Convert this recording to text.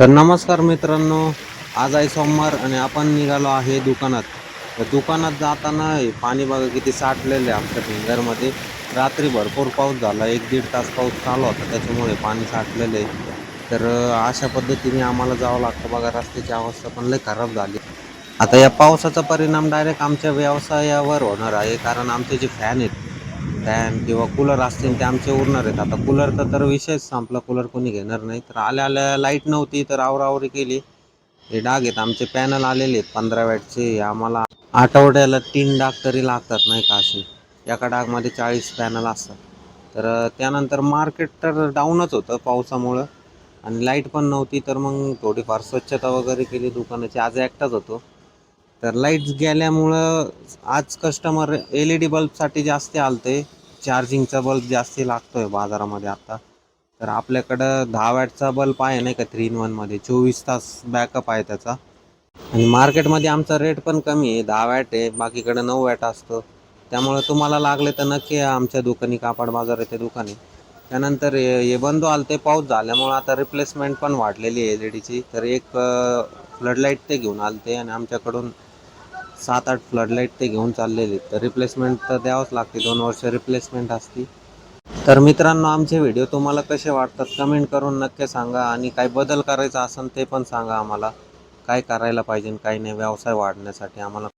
तर नमस्कार मित्रांनो आज आहे सोमवार आणि आपण निघालो आहे दुकानात. तर दुकानात जाताना पाणी बघा किती साठलेलं आहे आमच्या फिंगरमध्ये. रात्री भरपूर पाऊस झाला एक दीड तास पाऊस चालू होता त्याच्यामुळे पाणी साठलेलं आहे. तर अशा पद्धतीने आम्हाला जावं लागतं बघा रस्त्याची अवस्था पण लई खराब झाली. आता या पावसाचा परिणाम डायरेक्ट आमच्या व्यवसायावर होणार आहे कारण आमचे जे फॅन आहेत फॅन किंवा कूलर असतील ते आमचे उरणार आहेत. आता कूलरचा तर विषयच संपला. कूलर कोणी घेणार नाही. तर आल्या आल्या लाइट नव्हती तर आवरावरी केली. हे डाग आहेत. आमचे पॅनल आलेले आहेत. पंधरा वॅटचे. आम्हाला आठवड्याला तीन डाग तरी लागतात नाही का असे? एका डागमध्ये चाळीस पॅनल असतात. तर त्यानंतर मार्केट तर डाऊनच होतं पावसामुळं. आणि लाइट पण नव्हती तर मग थोडीफार स्वच्छता वगैरे केली. दुकानाची आज एकटाच होतो. तर लाईट्स गेल्यामुळं आज कस्टमर एल ई डी बल्बसाठी जास्त आलते. चार्जिंगचा बल्ब जास्ती लागतोय बाजारामध्ये आता. तर आपल्याकडं दहा वॅटचा बल्ब आहे नाही का? थ्री इन वनमध्ये चोवीस तास बॅकअप आहे त्याचा. आणि मार्केटमध्ये आमचा रेट पण कमी आहे. दहा वॅट आहे. बाकीकडे नऊ वॅट असतो. त्यामुळे तुम्हाला लागले तर नक्की आमच्या दुकानी कापड बाजार आहे दुकानी. त्यानंतर हे ये बंद आलते पाऊस झाल्यामुळं आता रिप्लेसमेंट पण वाढलेली आहे एल ई डीची तर एक फ्लडलाईट ते घेऊन आलते आणि आमच्याकडून सात आठ फ्लडलाईट ते घेऊन चाललेले. तर रिप्लेसमेंट तर द्यावंच लागते. दोन वर्ष रिप्लेसमेंट असते. तर मित्रांनो आमचे व्हिडिओ तुम्हाला कसे वाटतात? कमेंट करून नक्की सांगा. आणि काय बदल करायचा असेल ते पण सांगा आम्हाला. काय करायला पाहिजे काय नाही व्यवसाय वाढण्यासाठी आम्हाला